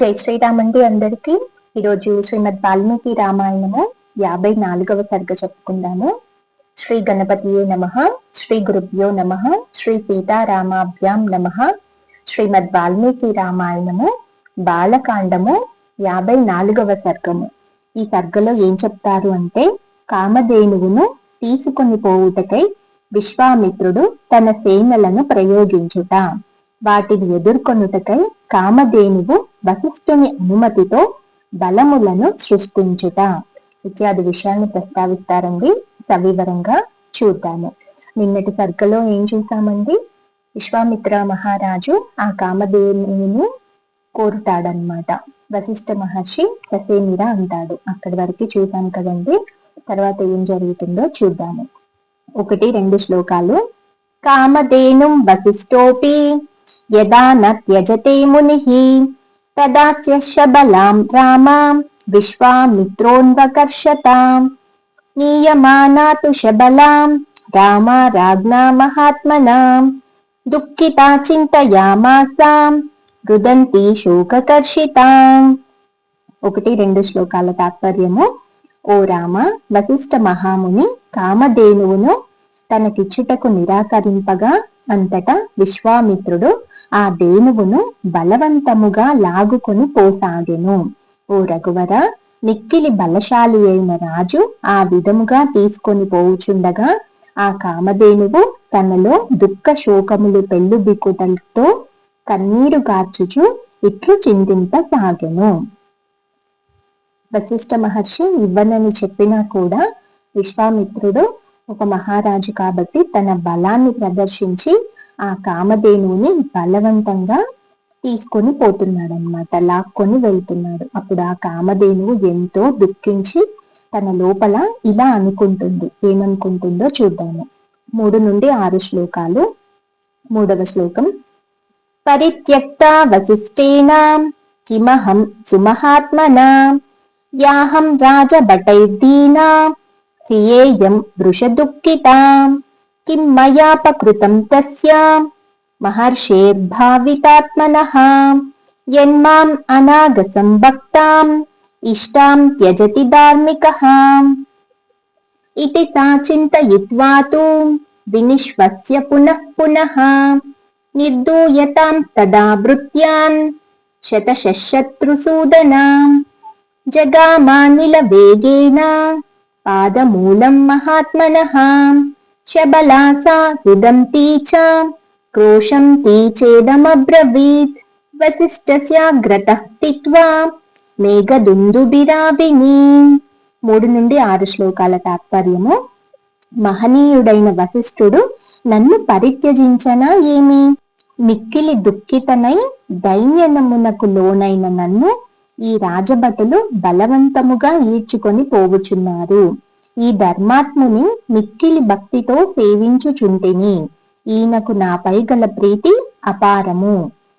జై శ్రీరామండి అందరికీ. ఈరోజు శ్రీమద్ వాల్మీకి రామాయణము యాభై నాలుగవ సర్గ చెప్పుకుందాము. శ్రీ గణపతియే నమ శ్రీ గురుభ్యో నమ శ్రీ సీతారామాభ్యాం నమ. శ్రీమద్ వాల్మీకి రామాయణము బాలకాండము యాభై నాలుగవ సర్గము. ఈ సర్గలో ఏం చెప్తారు అంటే కామధేనువును తీసుకొని పోవుటకై విశ్వామిత్రుడు తన సేనలను ప్రయోగించుట వాటిని ఎదుర్కొనుటకై కామధేనువు వశిష్ఠుని అనుమతితో బలములను సృష్టించుట. ఇత్యాది విషయాలను ప్రస్తావిస్తారండి. సవివరంగా చూద్దాము. నిన్నటి సర్గలో ఏం చూసామండి? విశ్వామిత్ర మహారాజు ఆ కామధేనువును కోరుతాడనమాట వశిష్ఠ మహర్షి ససేమిర అంటాడు. అక్కడి వరకు చూసాం కదండి. తర్వాత ఏం జరుగుతుందో చూద్దాము. ఒకటి రెండు శ్లోకాలు. కామధేనుం వశిష్ఠోపి యదా న త్యజతే ముని తదాస్య శబలాం రామా విశ్వామిత్రోన్వకర్షతాం నీయమానా తు రామా రాజ్ఞా మహాత్మనాం దుఃఖితా చింతయామాసాం రుదంతి శోకకర్షితాం ఒకటి రెండు శ్లోకాల తాత్పర్యము. ఓ రామ వశిష్ఠ మహాముని కామధేనువును తనకిచ్చుటకు నిరాకరింపగా అంతటా విశ్వామిత్రుడు ఆ దేనువును బలవంతముగా లాగుకొని పోసాగెను. ఓ రఘువర మిక్కిలి బలశాలి అయిన రాజు ఆ విధముగా తీసుకొని పోవుచుండగా ఆ కామధేనువు తనలో దుఃఖ శోకములు పెళ్ళుబిక్కుటలతో కన్నీరు గార్చుచు ఇట్లు చింతింపసాగెను. వశిష్ఠ మహర్షి ఇవ్వనని చెప్పినా కూడా విశ్వామిత్రుడు ఒక మహారాజు కాబట్టి తన బలాన్ని ప్రదర్శించి ఆ కామధేనువుని బలవంతంగా తీసుకొని పోతున్నాడు అనమాట లాక్కొని వెళ్తున్నాడు. అప్పుడు ఆ కామధేనువు ఎంతో దుఃఖించి తన లోపల ఇలా అనుకుంటుంది. ఏమనుకుంటుందో చూద్దాము. మూడు నుండి ఆరు శ్లోకాలు. మూడవ శ్లోకం. పరిత్యక్త వశిష్ఠేన కిమహం సుమహాత్మనా యాహం రాజభటైర్దీనా హియేయం వృషదుఃఖితాం కిం మయాపకృతం తస్యా మహర్షేర్భావితాత్మనః యన్మాం అనాగసం వక్తాం ఇష్టాం త్యజతి ధార్మికః ఇది తా చింతయిత్వా తు వినిశ్వస్య పునః పునః నిర్దూయతాం తదా భృత్యాన్ శతశశత్రుసూదనాం జగామానిలవేగేన పాదమూలం మహాత్మనः శబలా సా విదంతి చ క్రోషం తీ చేదమబ్రవీత్ వశిష్ఠ్యాగ్రత తిక్వా మేఘదుందుబిరాబిని. మూడు నుండి ఆరు శ్లోకాల తాత్పర్యము. మహనీయుడైన వశిష్ఠుడు నన్ను పరిత్యజించనా ఏమి? మిక్కిలి దుఃఖితనై దైన్యనమునకు లోనైన నన్ను ఈ రాజభటలు బలవంతముగా ఈడ్చుకొని పోవుచున్నారు. ఈ ధర్మాత్ముని మిక్కిలి భక్తితో సేవించుచుంటిని. ఈయనకు నాపై గల ప్రీతి అపారము.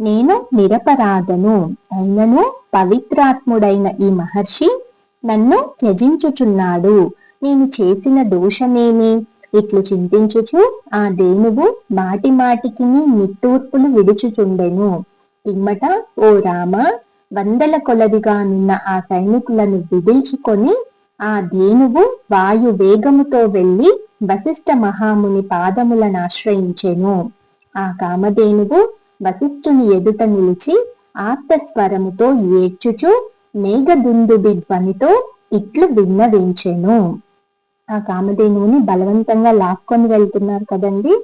నేను నిరపరాధను. అయినను పవిత్రాత్ముడైన ఈ మహర్షి నన్ను త్యజించుచున్నాడు. నేను చేసిన దోషమేమి? ఇట్లు చింతించుచు ఆ దేనువు మాటి మాటికి నిట్టూర్పులు విడుచుచుండెను. పిమ్మట ఓ రామ వందల కొలదిగానున్న ఆ సైనికులను విదిల్చుకొని ఆ ధేనువు వాయు వేగముతో వెళ్ళి వశిష్ఠ మహాముని పాదములను ఆశ్రయించెను. ఆ కామధేనువు వశిష్ఠుని ఎదుట నిలిచి ఆప్తస్వరముతో ఏడ్చుచు మేఘదుందుబి ధ్వనితో ఇట్లు విన్నవించెను. ఆ కామధేనువుని బలవంతంగా లాక్కొని వెళ్తున్నారు కదండి.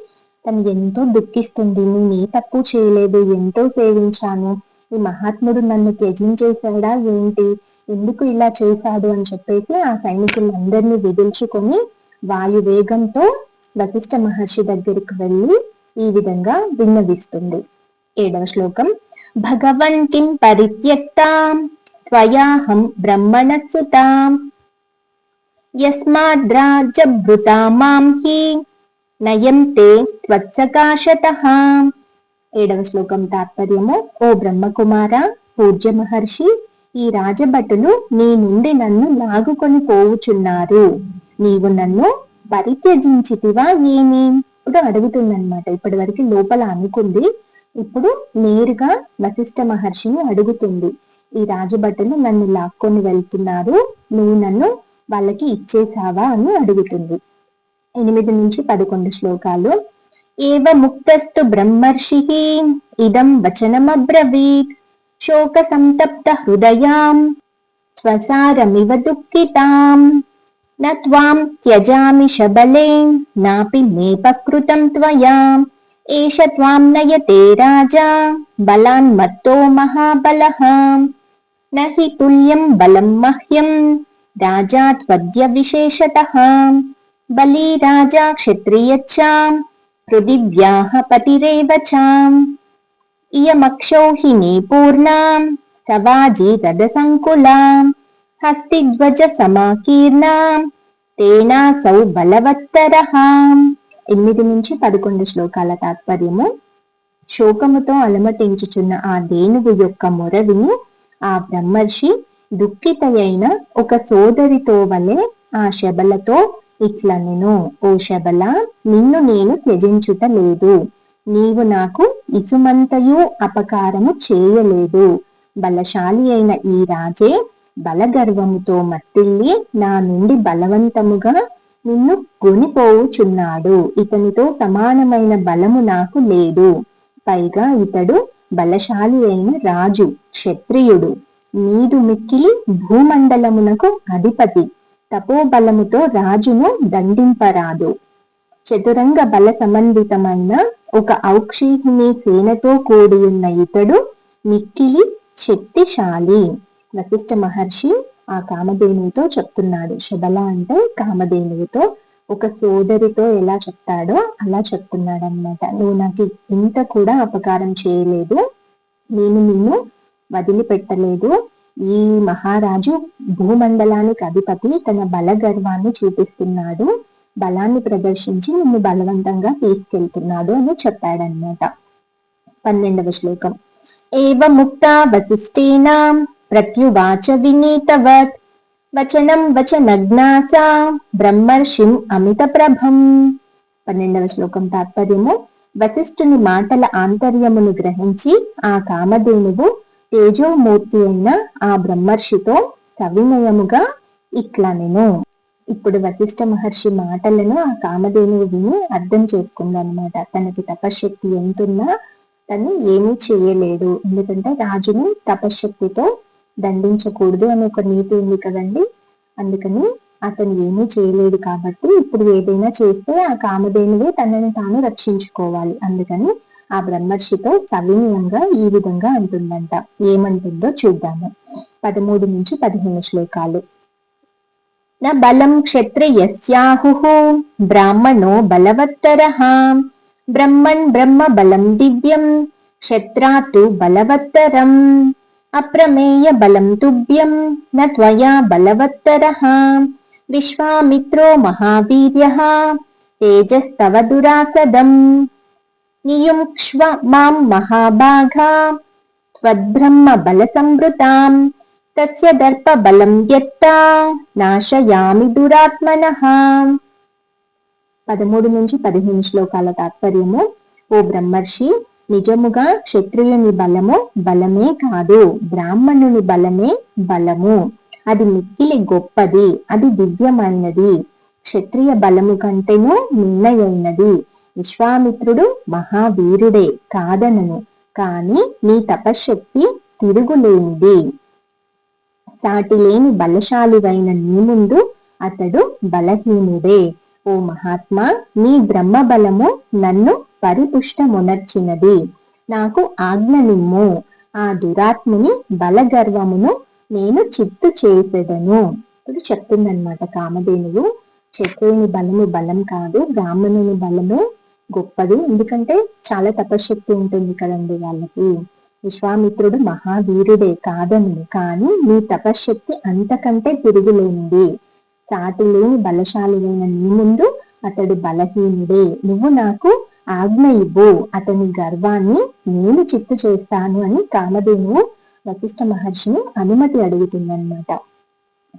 తను ఎంతో దుఃఖిస్తుంది. నేను ఏ తక్కువ చేయలేదు. ఎంతో సేవించాను. ఈ మహాత్ముడు నన్ను త్యజించేశాడా ఏంటి? ఎందుకు ఇలా చేశాడు అని చెప్పేసి ఆ సైనికులందరినీ విదిల్చుకొని వాయు వేగంతో వశిష్ఠ మహర్షి దగ్గరికి వెళ్ళి ఈ విధంగా విన్నవిస్తుంది. ఏడవ శ్లోకం. భగవంతిం పరిత్యక్తాం త్వయాహం బ్రహ్మణసుతాం యస్మాద్రాజభృతా మాం హి నయంతే త్వత్సకాశతహాం. త్వత్సకాశత ఏడవ శ్లోకం తాత్పర్యము. ఓ బ్రహ్మకుమార పూజ్య మహర్షి ఈ రాజభటులు నీ నుండి నన్ను లాగుకొని పోవుచున్నారు. నీవు నన్ను పరిత్యజించితివా ఏమి? ఇప్పుడు అడుగుతుందన్నమాట. ఇప్పటి వరకు లోపల అనుకుంది. ఇప్పుడు నేరుగా వశిష్ఠ మహర్షిని అడుగుతుంది. ఈ రాజభటులు నన్ను లాక్కొని వెళ్తున్నారు. నువ్వు నన్ను వాళ్ళకి ఇచ్చేసావా అని అడుగుతుంది. ఎనిమిది నుంచి పదకొండు శ్లోకాలు. ఏవ ముక్తస్తు బ్రహ్మర్షిః ఇదం వచనమబ్రవీత్ శోక సంతప్త హృదయాం స్వసారమివ దుఃఖితాం నత్వాం త్యజామి శబలే నాపి మేపకృతం త్వయా ఏష త్వాం నయతే రాజా బలాన్ మత్తో మహాబలః నహి తుల్యం బలం మహ్యం రాజా త్వద్య విశేషతః బలి రాజా క్షత్రియచ్చాం पृथिव्याः पतिरेव च इयमक्षौहिणी पूर्णां सवाजी रदसङ्कुलाम् హస్తిధ్వజ సమాకీర్ణ తేనా సౌ బలవత్తరహ ఎనిమిది నుంచి పదకొండు శ్లోకాల తాత్పర్యము శోకముతో అలమటించుచున్న ఆ దేనువు యొక్క మొర విని ఆ బ్రహ్మర్షి దుఃఖితయైన ఒక సోదరితో వలె ఆ శబలతో ఇట్లనెను ఓ శబల నిన్ను నేను త్యజించుట లేదు. నీవు నాకు ఇసుమంతయు అపకారము చేయలేదు. బలశాలి అయిన ఈ రాజే బలగర్వముతో మత్తిల్లి నా నుండి బలవంతముగా నిన్ను కొనిపోవుచున్నాడు. ఇతనితో సమానమైన బలము నాకు లేదు. పైగా ఇతడు బలశాలి అయిన రాజు క్షత్రియుడు. నీదు మిక్కిలి భూమండలమునకు అధిపతి. తపోబలముతో రాజును దండింపరాదు. చతురంగ బల సంబంధితమైన ఒక ఔక్షీహిణి సేనతో కూడి ఉన్న ఇతడు మిక్కిలి శక్తిశాలి. వశిష్ఠ మహర్షి ఆ కామధేనువుతో చెప్తున్నాడు. శబల అంటే కామధేనువుతో ఒక సోదరితో ఎలా చెప్తాడో అలా చెప్తున్నాడు అనమాట నువ్వు నాకు ఇంత కూడా అపకారం చేయలేదు నేను నిన్ను వదిలిపెట్టలేదు ఈ మహారాజు భూమండలానికి అధిపతి తన బల గర్వాన్ని చూపిస్తున్నాడు. బలాన్ని ప్రదర్శించి నిన్ను బలవంతంగా తీసుకెళ్తున్నాడు అని చెప్పాడనమాట పన్నెండవ శ్లోకం. ఏవ ముక్త వశిష్ఠేన ప్రత్యువాచ వినీతవత్. వచనం వచనజ్ఞాసా బ్రహ్మర్షిం అమిత ప్రభం పన్నెండవ శ్లోకం తాత్పర్యము. వశిష్ఠుని మాటల ఆంతర్యమును గ్రహించి ఆ కామధేనువు తేజోమూర్తి అయిన ఆ బ్రహ్మర్షితో సవినయముగా ఇట్లా నేను ఇప్పుడు వశిష్ఠ మహర్షి మాటలను ఆ కామధేనువు విని అర్థం చేసుకుందనమాట. తనకి తపశక్తి ఎంతున్నా తను ఏమీ చేయలేడు. ఎందుకంటే రాజుని తపశక్తితో దండించకూడదు అని ఒక నీతి ఉంది కదండి. అందుకని అతను ఏమీ చేయలేడు కాబట్టి ఇప్పుడు ఏదైనా చేస్తే ఆ కామధేనువే తనని తాను రక్షించుకోవాలి. అందుకని ఆ బ్రహ్మర్షితో సవినయంగా ఈ విధంగా అంటుందంట ఏమంటుందో చూద్దాము. పదమూడు నుంచి పదిహేను శ్లోకాలు. న బలం క్షత్రియస్యాహు బ్రాహ్మణో బలవత్తర. బ్రహ్మణ్ బ్రహ్మ బలం దివ్యం క్షత్రాతు బలవత్తరం. అప్రమేయ బలం తుభ్యం త్వయా బలవత్తర. విశ్వామిత్రో మహావీర్య. తేజస్తవ దురాసదం. నియుంక్ష్వ మాం మహాభాగా త్వద్బ్రహ్మ బల సంవృతాం తస్య దర్ప బలం యత్తా నాశయామి దురాత్మనః పదమూడు నుంచి పదిహేను శ్లోకాల తాత్పర్యము ఓ బ్రహ్మర్షి నిజముగా క్షత్రియుని బలము బలమే కాదు బ్రాహ్మణుని బలమే బలము. అది మిక్కిలి గొప్పది అది దివ్యమైనది. క్షత్రియ బలము కంటేనూ నిన్నయైనది విశ్వామిత్రుడు మహావీరుడే కాదనను. కాని నీ తపశక్తి తిరుగులేనిది. సాటిలేని బలశాలివైన నీ ముందు అతడు బలహీనుడే. ఓ మహాత్మా నీ బ్రహ్మ బలము నన్ను పరిపుష్టమునర్చినది. నాకు ఆజ్ఞ నిమ్ము. ఆ దురాత్ముని బలగర్వమును నేను చిత్తు చేసేదను. ఇప్పుడు చెప్తుందనమాట కామధేనువు. క్షత్రుని బలము బలం కాదు బ్రాహ్మణుని బలమే గొప్పది. ఎందుకంటే చాలా తపశక్తి ఉంటుంది కదండి వాళ్ళకి. విశ్వామిత్రుడు మహావీరుడే కాదని. కానీ నీ తపశక్తి అంతకంటే తిరుగులేనిది సాటిలేని లేని నీ ముందు అతడు బలహీనుడే. నువ్వు నాకు ఆజ్ఞ ఇవ్వు. అతని గర్వాన్ని నేను చిత్తు చేస్తాను అని కామధేనువు వశిష్ఠ మహర్షిని అనుమతి అడుగుతుందన్నమాట.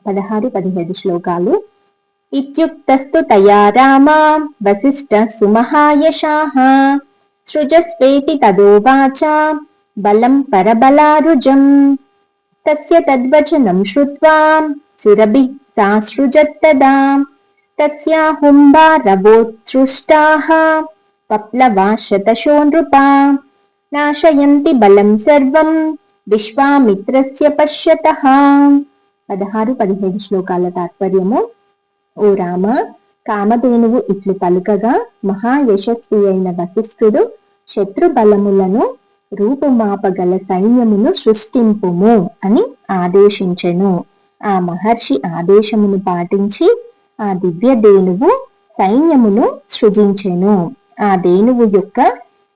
పదహారు పదిహేడు శ్లోకాలు ఇత్యుక్తస్తు తయా రామ వశిష్ఠ సుమహాయశాహ సృజస్వేతి తదోవాచ బలం పరబలారుజం తస్య తద్వచనం శ్రుత్వా సురభి సాసృజత్తదా తస్యాహుంబారవోత్సృష్టాः పప్లవా శతశో నృపా నాశయంతి బలం సర్వం విశ్వామిత్రస్య పశ్యతః పదహారు పదిహేడు శ్లోకాల తాత్పర్యము ఓ రామ కామధేనువు ఇట్లు పలుకగా మహాయశస్వి అయిన వశిష్ఠుడు శత్రు బలములను రూపుమాపగల సైన్యమును సృష్టింపుము అని ఆదేశించెను. ఆ మహర్షి ఆదేశమును పాటించి ఆ దివ్య దేనువు సైన్యమును సృజించెను. ఆ దేనువు యొక్క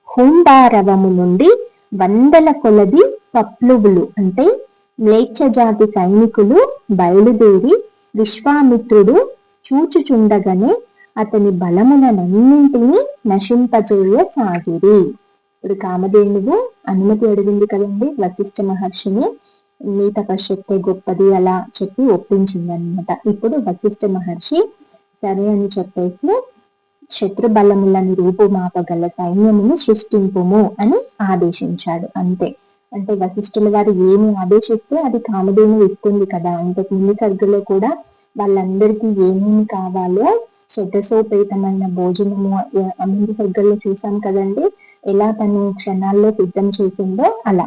హుంబారవము నుండి వందల కొలది పప్లువులు అంటే మ్లేచ్ఛ జాతి సైనికులు బయలుదేరి విశ్వామిత్రుడు చూచుచుండగానే అతని బలములనన్నింటినీ నశింపజేయసాగిరి ఇప్పుడు కామధేనువు అనుమతి అడిగింది కదండి వశిష్ఠ మహర్షిని. నీ తపశక్తే గొప్పది అలా చెప్పి ఒప్పించింది అనమాట ఇప్పుడు వశిష్ఠ మహర్షి సరే అని చెప్పేసి శత్రు బలములను రూపుమాపగల సైన్యమును సృష్టింపుము అని ఆదేశించాడు. అంతే. అంటే వశిష్ఠుల వారు ఏమి ఆదేశిస్తే అది కామధేను ఇస్తుంది కదా. ఇంతకు ముందు సర్గలో కూడా వాళ్ళందరికీ ఏమేమి కావాలో శతసోపేతమైన భోజనము ముందు సర్గల్లో చూసాం కదండి. ఎలా తను క్షణాల్లో సిద్ధం చేసిందో అలా.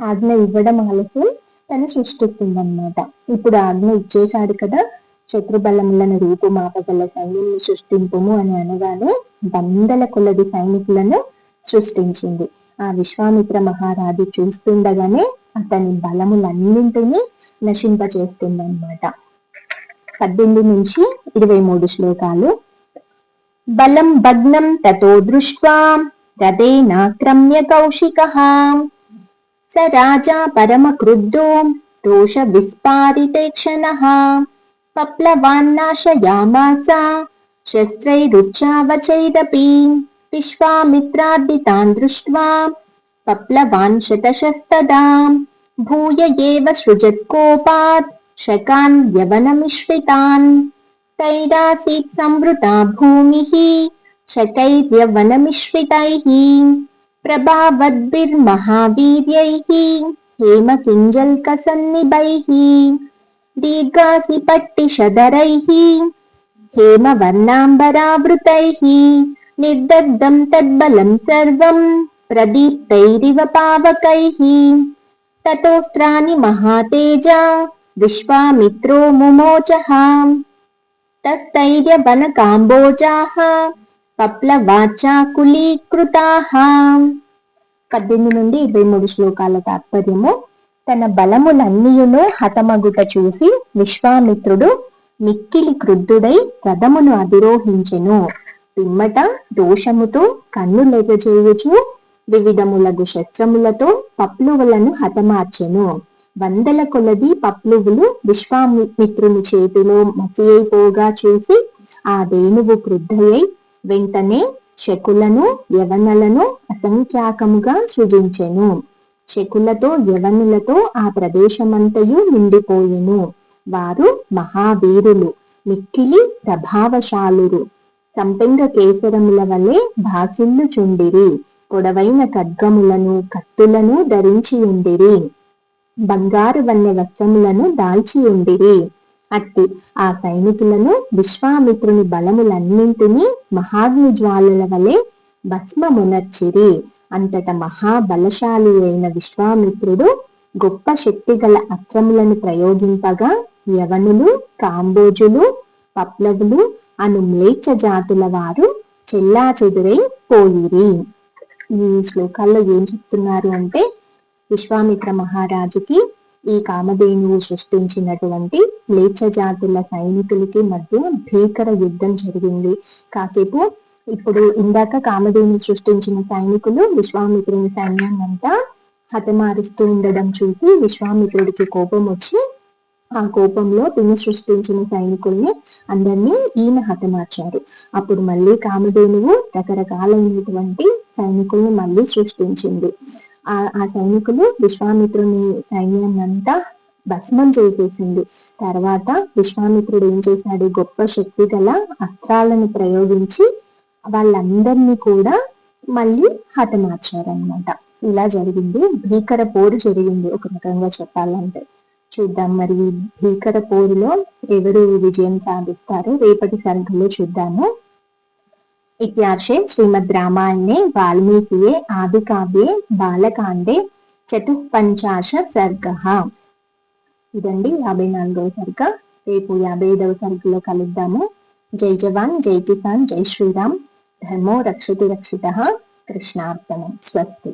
ఆజ్ఞ ఇవ్వడం ఆలస్యం తను సృష్టిస్తుందన్నమాట. ఇప్పుడు ఆజ్ఞ ఇచ్చేశాడు కదా శత్రుబలములను రూపుమాపగల సైన్యులను సృష్టింపుము అని అనగానే వందల కొలది సైనికులను సృష్టించింది. ఆ విశ్వామిత్ర మహారాజు చూస్తుండగానే అతని బలములన్నింటినీ నశింపచేస్తుందన్నమాట పద్దెనిమిది నుంచి ఇరవై మూడు శ్లోకాలు. బలం భగ్నం తతో దృష్ట్వా రథేనాక్రమ్య కౌశిక. స రాజా పరమ క్రుద్ధో రోష విస్పారితే క్షణ. పప్లవాన్నాశయామాస శస్త్రైరుచ్చావచైరపి విశ్వామిత్రార్దితాన్ దృష్ట్వా పప్లవాన్ శతశస్తదా భూయ ఏవ సృజత్కోపాత్ शकान् यवनमिश्रितान् तैरासीत् संवृता भूमिः शकैर्यवनमिश्रितैः प्रभावद्भिर्महावीर्यैः हेमकिञ्जल्कसन्निभैः दीर्घासिपट्टिशदरैः हेमवर्णाम्बरावृतैः निर्दग्धं तद्बलं सर्वं प्रदीप्तैरिव पावकैः ततोऽस्त्राणि महातेजा विश्वामित्रो मुमोचः तस्थैर्यवनकाम्बोजाः పప్లవాచాకులీకృతాహ పద్దెనిమిది నుండి ఇరవై మూడు శ్లోకాల తాత్పర్యము తన బలములన్నీయును హతమగుట చూసి విశ్వామిత్రుడు మిక్కిలి క్రుద్ధుడై రథమును అధిరోహించెను పిమ్మట దోషముతో కన్నులెగజేయుచు వివిధములగు శస్త్రములతో పప్లువులను హతమార్చెను వందల కొలది పప్లువులు విశ్వామిత్రుని చేతిలో మసియైపోగా చూసి ఆ దేనువు క్రుద్ధయై వెంటనే శకులను యవనలను అసంఖ్యాకముగా సృజించెను. శకులతో యవనులతో ఆ ప్రదేశమంతయు నిండిపోయెను. వారు మహావీరులు మిక్కిలి ప్రభావశాలురు. సంపెంగ కేసరముల వలె భాసిల్లు చుండిరి పొడవైన ఖడ్గములను కత్తులను ధరించి ఉండిరి బంగారు వన్య వస్త్రములను దాల్చి ఉండిరి. అట్టి ఆ సైనికులను విశ్వామిత్రుని బలములన్నింటినీ మహాగ్ని జ్వాలల వలె భస్మమునర్చిరి. అంతట మహాబలశాలి అయిన విశ్వామిత్రుడు గొప్ప శక్తి గల అస్త్రములను ప్రయోగింపగా యవనులు కాంబోజులు పప్లవులు అను మ్లేచ్ఛ జాతుల వారు చెల్లా చెదురై పోయిరి. ఈ శ్లోకాల్లో ఏం చెప్తున్నారు అంటే విశ్వామిత్ర మహారాజుకి ఈ కామధేనువు సృష్టించినటువంటి లేచ జాతుల సైనికులకి మధ్య భీకర యుద్ధం జరిగింది. కాసేపు ఇప్పుడు ఇందాక కామధేను సృష్టించిన సైనికులు విశ్వామిత్రుని సైన్యాన్నంతా హతమారుస్తూ ఉండడం చూసి విశ్వామిత్రుడికి కోపం వచ్చి ఆ కోపంలో తిని సృష్టించిన సైనికుల్ని అందరినీ ఈయన హతమార్చారు. అప్పుడు మళ్ళీ కామధేనువు రకరకాలైనటువంటి సైనికుల్ని మళ్ళీ సృష్టించింది. ఆ ఆ సైనికులు విశ్వామిత్రుని సైన్యాన్నంతా భస్మం చేసేసింది. తర్వాత విశ్వామిత్రుడు ఏం చేశాడు? గొప్ప శక్తి గల అస్త్రాలను ప్రయోగించి వాళ్ళందరినీ కూడా మళ్ళీ హతమార్చారనమాట ఇలా జరిగింది. భీకర పోరు జరిగింది. ఒక రకంగా చెప్పాలంటే చూద్దాం మరి. భీకర పోరులో ఎవరు విజయం సాధిస్తారు? రేపటి సర్గలో చూద్దాము. ఇత్యార్షే శ్రీమద్ రామాయణే వాల్మీకియే ఆదికావ్యే బాలకాండే చతుపంచాశ సర్గ ఇదండి యాభై నాలుగవ సర్గ రేపు యాభై ఐదవ సర్గలో కలుద్దాము జై జవాన్ జై కిసాన్ జై శ్రీరామ్ ధర్మో రక్షతి రక్షిత కృష్ణార్పణం స్వస్తి